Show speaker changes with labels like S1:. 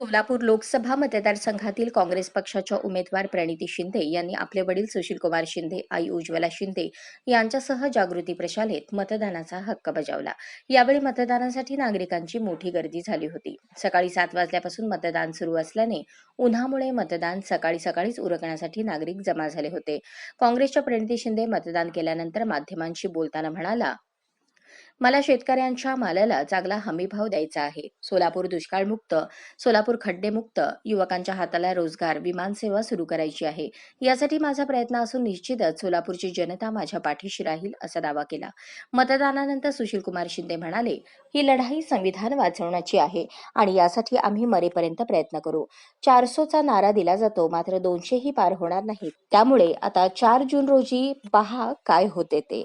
S1: सोलापूर लोकसभा मतदारसंघातील काँग्रेस पक्षाच्या उमेदवार प्रणिती शिंदे यांनी आपले वडील सुशीलकुमार शिंदे आई उज्ज्वला शिंदे यांच्यासह जागृती प्रशालेत मतदानाचा हक्क बजावला. यावेळी मतदानासाठी नागरिकांची मोठी गर्दी झाली होती. सकाळी सात वाजल्यापासून मतदान सुरू असल्याने उन्हामुळे मतदान सकाळी सकाळीच उरकण्यासाठी नागरिक जमा झाले होते. काँग्रेसच्या प्रणिती शिंदे मतदान केल्यानंतर माध्यमांशी बोलताना म्हणाला मला शेतकऱ्यांच्या मालाला चांगला हमीभाव द्यायचा आहे. सोलापूर दुष्काळमुक्त सोलापूर खड्डेमुक्त युवकांच्या हाताला रोजगार विमानसेवा सुरू करायची आहे. यासाठी माझा प्रयत्न असून निश्चितच सोलापूरची जनता माझ्या पाठीशी राहील असा दावा केला. मतदानानंतर सुशीलकुमार शिंदे म्हणाले ही लढाई संविधान वाचवण्याची आहे आणि यासाठी आम्ही मरेपर्यंत प्रयत्न करू. चारसोचा नारा दिला जातो मात्र दोनशेही पार होणार नाही त्यामुळे आता चार जून रोजी पहा काय होते ते.